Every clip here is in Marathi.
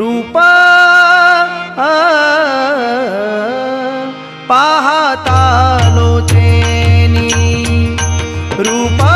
रूपा पाहता लोचेनी रूपा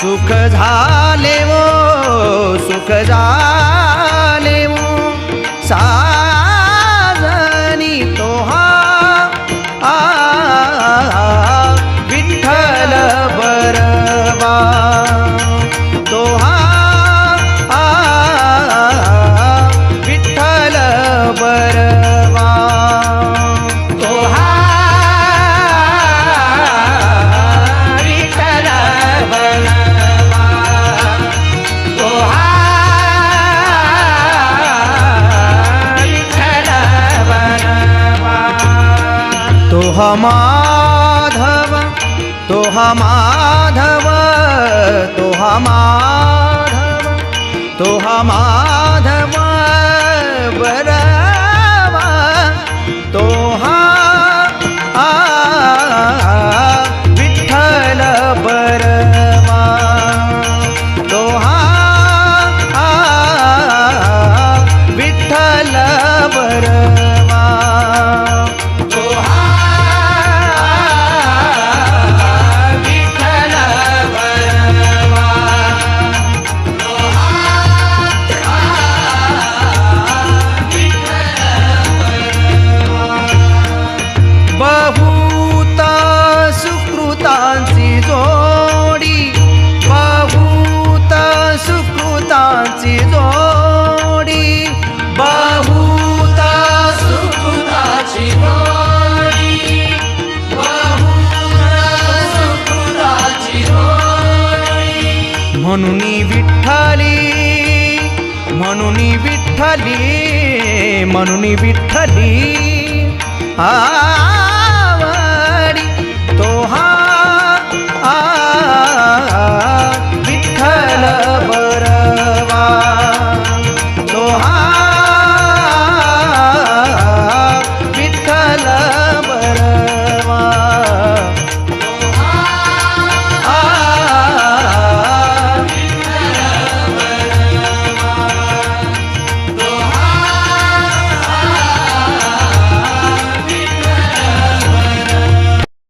सुख झाले वो सुख झाले माधव तोहा माधव तोहा माधव तोहा माधव बरवा म्हणून विठ्ठली म्हणून विठ्ठली म्हणून विठ्ठली. आ